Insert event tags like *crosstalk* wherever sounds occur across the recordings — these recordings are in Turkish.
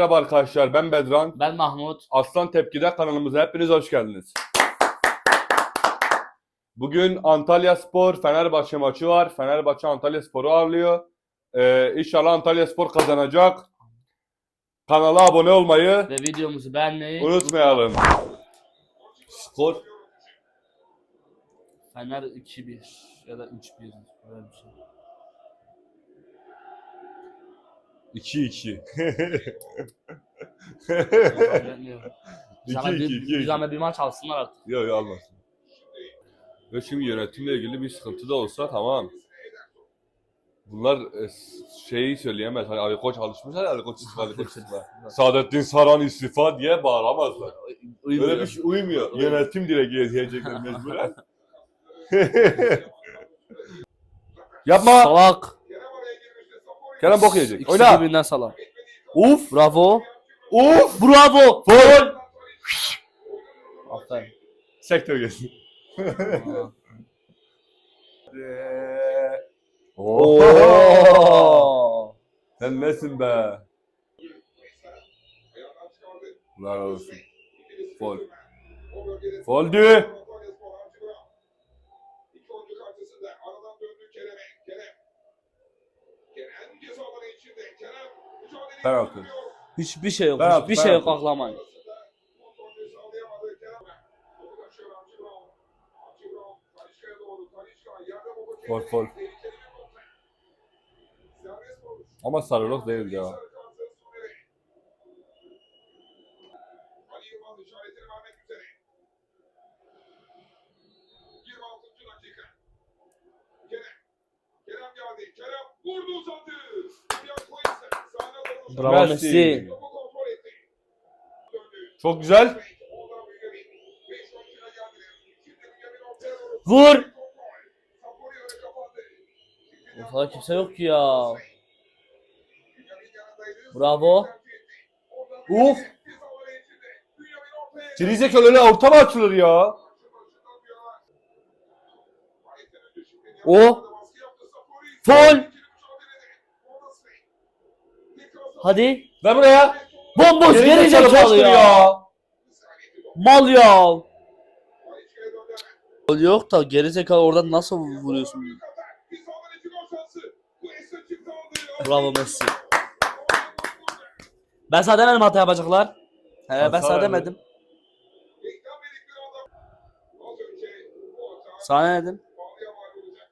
Merhaba arkadaşlar ben Bedran. Ben Mahmut. Aslan Tepki'de kanalımıza hepiniz hoş geldiniz. Bugün Antalya Spor Fenerbahçe maçı var. Fenerbahçe Antalya Spor'u ağırlıyor. Ee, inşallah Antalya Spor kazanacak. Kanala abone olmayı Ve videomuzu beğenmeyi unutmayalım. Skor Fener 2-1 ya da 3-1 öyle bir şey. 2-2. Zannetmiyorum. 2-2. Sana bir, 2-2. bir zahmet bir maç alsınlar artık. Yok yok almasın. Ve şimdi yönetimle ilgili bir sıkıntı da olsa tamam. Bunlar e, s- şeyi söyleyemez. Hani Ali Koç alışmışlar ya Ali Koç istifa, Ali Koç *laughs* istifa. Saadettin Saran istifa diye bağıramazlar. Uyumuyor. Öyle bir şey uymuyor. Uymuyor. Yönetim direkt diyecekler mecburen. *laughs* *laughs* Yapma. Salak. Kerem bok yiyecek. İkisi Oyna. birbirinden salak. Uf. Bravo. Uf. Bravo. Gol. Aferin. Sektör geçsin. Aa. Oo. Sen nesin be? Helal olsun. Fol. Foldü. Penaltı. Hiçbir şey yok. Penaltı, Hiçbir şey yok penaltı. aklamayın. Fol fol. Ama sarılık değil ya. Bravo Messi. Çok güzel. Vur. Ortada kimse yok ki ya. Bravo. Uf. Gerizekalı öyle orta mı açılır ya? O. Fol. Hadi. Ver buraya. Bomboş geri Gerizekalı zekalı ya. Mal ya. Gol yok da geri zekalı oradan nasıl vuruyorsun? Bravo Messi. Ben sana demedim hata yapacaklar. He ben Hata sana verdi. demedim. Sana ne dedim?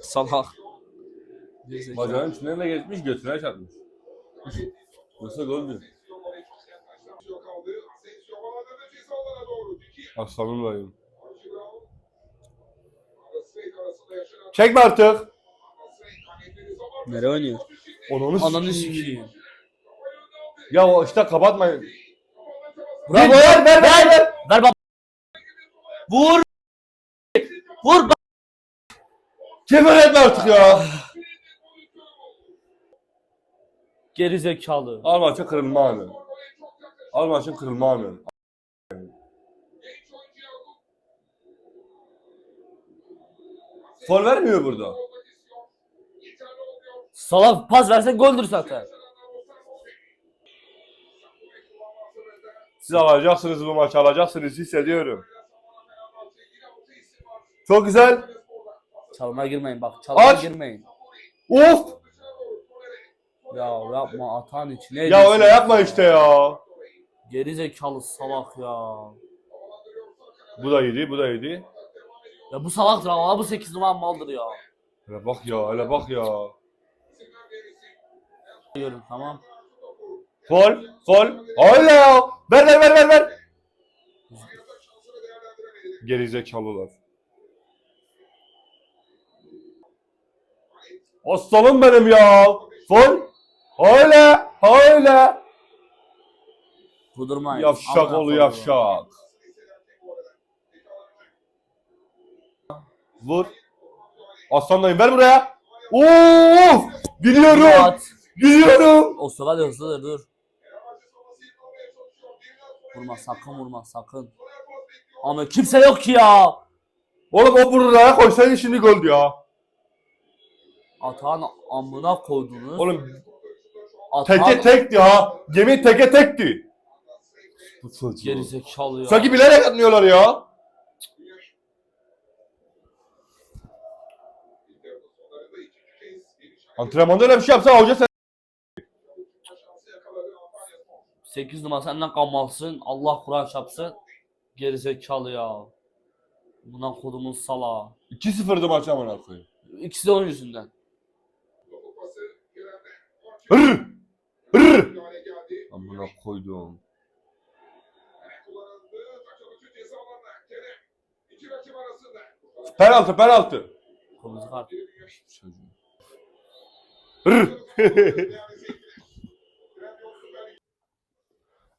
Salak. Bacağın içinden de geçmiş götüne çarpmış. Yoksa gol mü? Aslanım dayım. Çekme artık. Nereye oynuyor? Onu Ananı sikeyim. Ya o işte kapatmayın. Bravo. Ver, ver, ver, ver. ver. Ver bab. Vur. Vur. bak. Kemer etme artık ya. Geri zekalı. Al maçın kırılma anı. Al maçın kırılma anı. Fol vermiyor burada. Salak pas versen goldür zaten. Siz alacaksınız bu maçı alacaksınız hissediyorum. Çok güzel. Çalmaya girmeyin bak. Çalmaya Aç. girmeyin. Of. Ya yapma atan içine. Ya öyle yapma işte ya. Geri zekalı salak ya. Bu da iyiydi, bu da iyiydi. Ya bu salaktır ama bu 8 numara maldır ya. Hele bak ya, hele bak ya. Diyorum tamam. Fol, fol. Öyle ya. Ver ver ver ver ver. Gerizekalılar. Aslanım benim ya. Fol. Öyle, öyle. Kudurmayın. Yavşak olu yavşak. Vur. Aslan dayım ver buraya. Oo! Gidiyorum. At. Gidiyorum. O sıra da hızlıdır dur. Vurma sakın vurma sakın. Ama kimse yok ki ya. Oğlum o buraya koysaydın şimdi gol ya. Atan amına koydunuz. Oğlum Teke tekti ha. Gemi teke tekti. Bu çocuğu. geri zekalı ya. Sanki bilerek atmıyorlar ya. Antrenmanda öyle bir şey yapsa hoca sen 8 numara senden kalmalsın. Allah Kur'an çapsın. Geri zekalı ya. Buna kodumun sala. 2-0'dı maç amına koyayım. İkisi de onun yüzünden. Hırr! Amına koydum. Penaltı penaltı. Kırmızı kart. *laughs*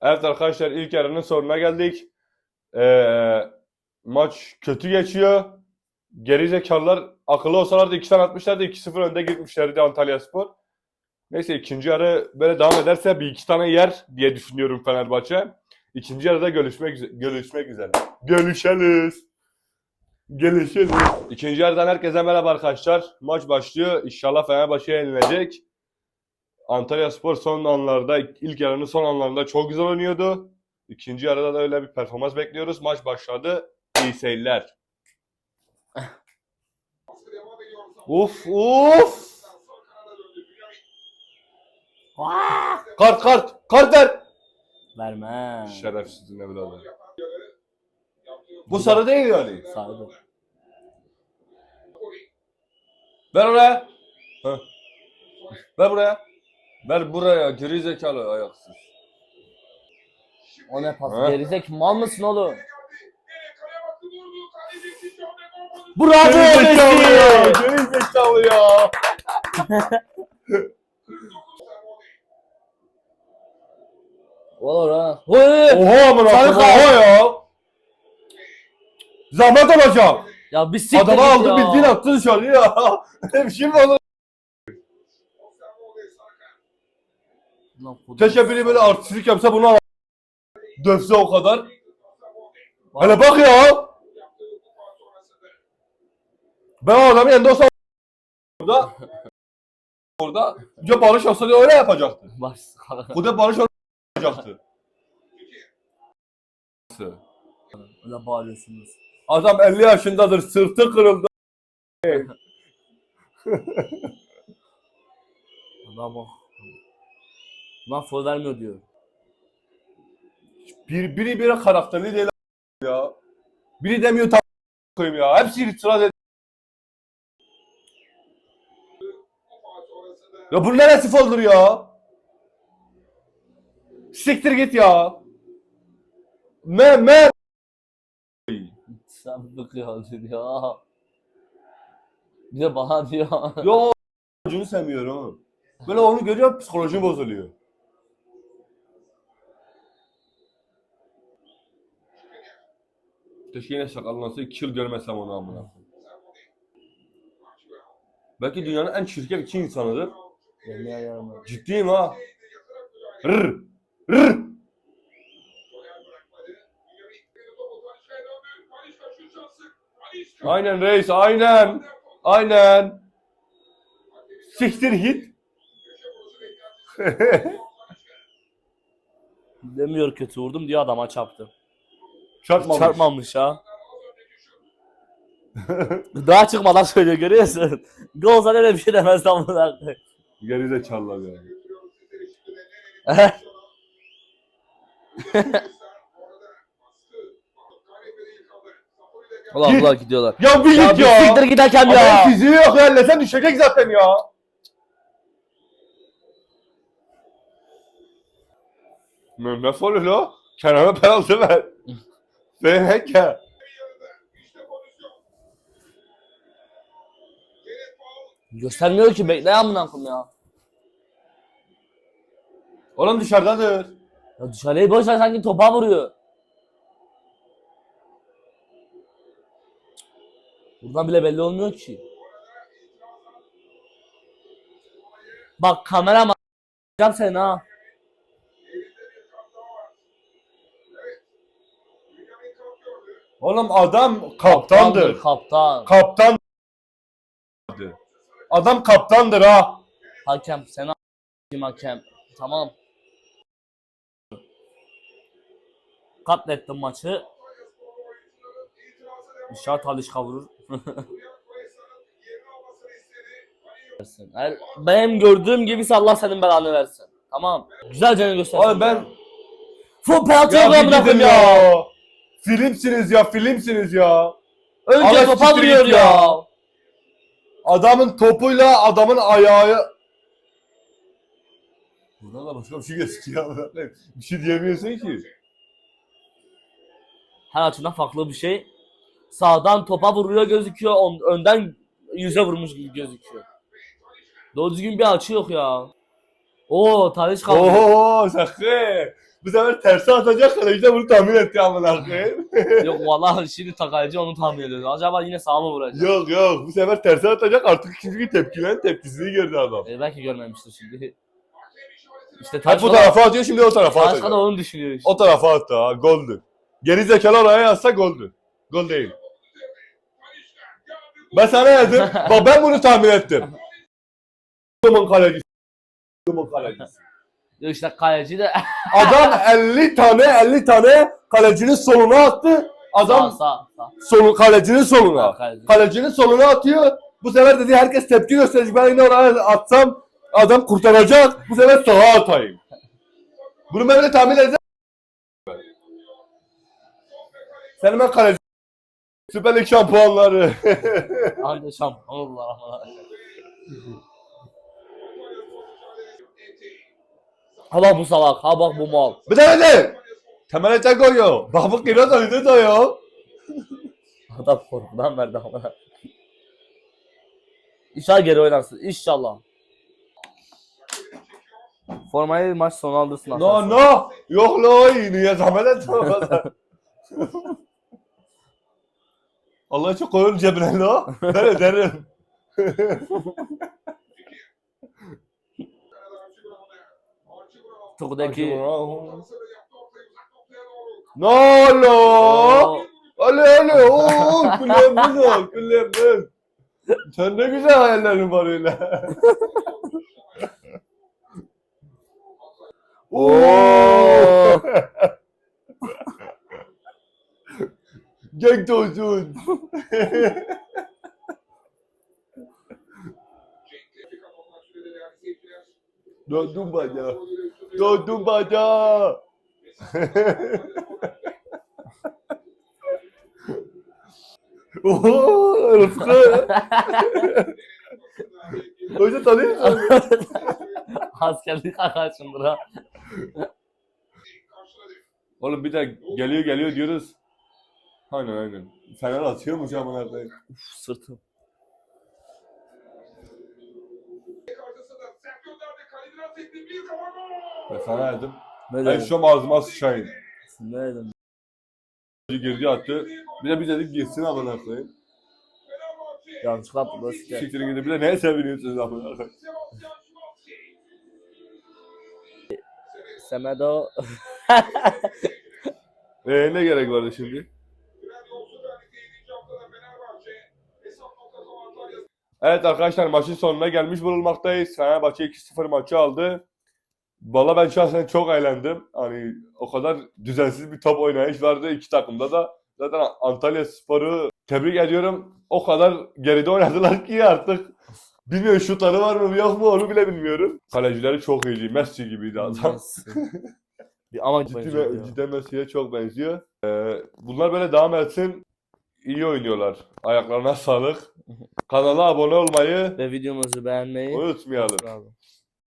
Evet arkadaşlar ilk yarının sonuna geldik. Ee, maç kötü geçiyor. Geri zekalılar akıllı olsalardı 2 tane atmışlardı. 2-0 önde gitmişlerdi Antalya Spor. Neyse ikinci yarı böyle devam ederse bir iki tane yer diye düşünüyorum Fenerbahçe. İkinci yarıda görüşmek. Görüşmek üzere. Görüşürüz. Görüşürüz. İkinci yarıdan herkese merhaba arkadaşlar. Maç başlıyor. İnşallah Fenerbahçe yenilecek. Antalya Spor son anlarda, ilk yarının son anlarında çok güzel oynuyordu. İkinci yarıda da öyle bir performans bekliyoruz. Maç başladı. İyi seyirler. Uf uf. Kart kart. Kart ver. Verme. Şerefsizin evladı. Bu sarı değil yani. Sardı. Ver oraya. Heh. Ver buraya. Ver buraya geri zekalı ayaksız. O ne pas? Ha? Gerizek mal mısın oğlum? Bravo. Messi! Geri zekalı ya. *laughs* Ha. Oy! Oha amına koyayım, oha ya. Zahmet olacak. Ya bir siktir Adamı git aldı ya. bildiğin attı dışarı ya. *laughs* Mi olur? Lan kodum. Keşke biri böyle artistlik yapsa bunu al. Dövse o kadar. Bak. Hele bak ya. Ben o adamın yanında olsam orada *laughs* orada ya Barış olsaydı öyle yapacaktı. Bak. Bu da Barış öyle yapacaktı. Öyle bağırıyorsunuz. Adam 50 yaşındadır, sırtı kırıldı. *laughs* Adam bak. Lan foul vermiyor diyor. Bir, biri biri karakterli değil ya. Biri demiyor tam koyayım ya. Hepsi itiraz ediyor. Ya bu neresi foldur ya? Siktir git ya. Me me. Sen bıkıyorsun ya. Bir de bana diyor. Yo çocuğunu sevmiyorum. Böyle onu görüyorum psikolojim bozuluyor. Keşke yine sakallansa iki yıl görmesem onu amına. Belki dünyanın en çirkin iki insanıdır. Ciddiyim ha. Rr. Rr. Aynen reis aynen. Aynen. Siktir git. *laughs* Demiyor kötü vurdum diyor adama çarptı. Çarpmamış. Çarpmamış ha. Daha çıkmadan söylüyor görüyorsun. Gol öyle bir şey demez tam bunlar. Gerizekalılar ya. *laughs* *laughs* Ulan Git. ulan gidiyorlar. Ya bir Ya git bir ya. siktir giderken ya. fiziği yok ya. Lesen düşecek zaten ya. Ne, ne faul la? Kenara penaltı ver. *laughs* Fehek ya. Göstermiyor ki bekle amına koyayım ya. Oğlum dışarıdadır. Ya dışarıyı boş ver sanki topa vuruyor. Buradan bile belli olmuyor ki. Bak kamera ma seni ha. Oğlum adam kaptandır. Kaptan. Kaptan. Adam kaptandır ha. Hakem sen hakem. Tamam. Katlettim maçı. İnşallah Talişka vurur. *laughs* Eğer benim gördüğüm gibiyse Allah senin belanı versin. Tamam. Güzelce göster. Abi ben Full penaltı ya yok bir amına gidin koyayım ya. ya. Filmsiniz ya, filmsiniz ya. Önce Allah topa vuruyor ya. ya. Adamın topuyla adamın ayağı. Buradan da başka bir şey gözüküyor. *laughs* bir şey diyemiyorsun ki. Her açıdan farklı bir şey. Sağdan topa vuruyor gözüküyor. on- önden yüze vurmuş gibi gözüküyor. Doğru düzgün bir açı yok ya. Oo Talişka. vurdu. Oho sakın. Bu sefer tersi atacak kaleci bunu tahmin etti amına koyayım. *laughs* Yok vallahi şimdi takayıcı onu tahmin ediyordu. Acaba yine sağa mı vuracak? yok yok bu sefer tersi atacak artık ikinci bir tepkilen tepkisini gördü adam. E, belki görmemiştir şimdi. İşte Hep bu tarafa atıyor şimdi o tarafa Talişka atacak. da onu düşünüyor işte. O tarafa attı ha goldü. Geri zekalı oraya yazsa goldü. Gol değil. Ben sana dedim. Bak ben bunu tahmin ettim. Adamın kalecisi. Adamın kalecisi. İşte kaleci de *laughs* Adam 50 tane 50 tane kalecinin soluna attı. sağ Adam sağ sağ. solu kalecinin soluna. Kaleci. Kalecinin soluna atıyor. Bu sefer dedi herkes tepki gösterecek. Ben yine oraya atsam adam kurtaracak. Bu sefer sağa atayım. Bunu ben öyle tahmin edeceğim. Ben kaleci. Süper Lig şampuanları. Anca *laughs* şampiyon Allah Allah. Ha bak bu salak, ha bak bu mal. Bir de öyle. Temel ete koyuyor. Bak bu kira da da ya. *laughs* Adam korkudan verdi ama. İnşallah geri oynarsın. İnşallah. Formayı maç sonu alırsın. No no. Yok iyi. Niye zahmet etme o kadar. *laughs* Allah çok koyun cebine la. Ben ederim. Tukudaki. No lo. Oo, Ale ale ooo kulemiz o kulemiz. Sen ne güzel hayallerin var öyle. Oo. Genk olsun. Döndüm bana. Döndüm bana. Oho Rıfkı. Hoca tanıyor musun? Askerlik arkadaşımdır ha. Oğlum bir de geliyor geliyor diyoruz. Aynen aynen. Fener atıyormuş amına koyayım. Uf, sırtım. Ben sana dedim. Ne Ben dedim? şu an ağzıma sıçayım. Ne dedim? Girdi attı. Bir de biz dedik girsin amına koyayım. Yanlışlıkla yaptım. Böyle siker. Siktirin gidip bir de neye seviniyorsunuz amına koyayım. Semedo. Eee ne gerek vardı şimdi? Evet arkadaşlar maçın sonuna gelmiş bulunmaktayız. Fenerbahçe 2-0 maçı aldı. Valla ben şahsen çok eğlendim. Hani o kadar düzensiz bir top oynayış vardı iki takımda da. Zaten Antalya Spor'u tebrik ediyorum. O kadar geride oynadılar ki artık. Bilmiyorum şutları var mı yok mu onu bile bilmiyorum. Kalecileri çok iyiydi. Messi gibiydi adam. *laughs* Bir ama Ciddi, cidden Messi'ye çok benziyor. Ee, bunlar böyle devam etsin. İyi oynuyorlar. Ayaklarına sağlık. Kanala abone olmayı Ve videomuzu beğenmeyi unutmayalım. Bravo.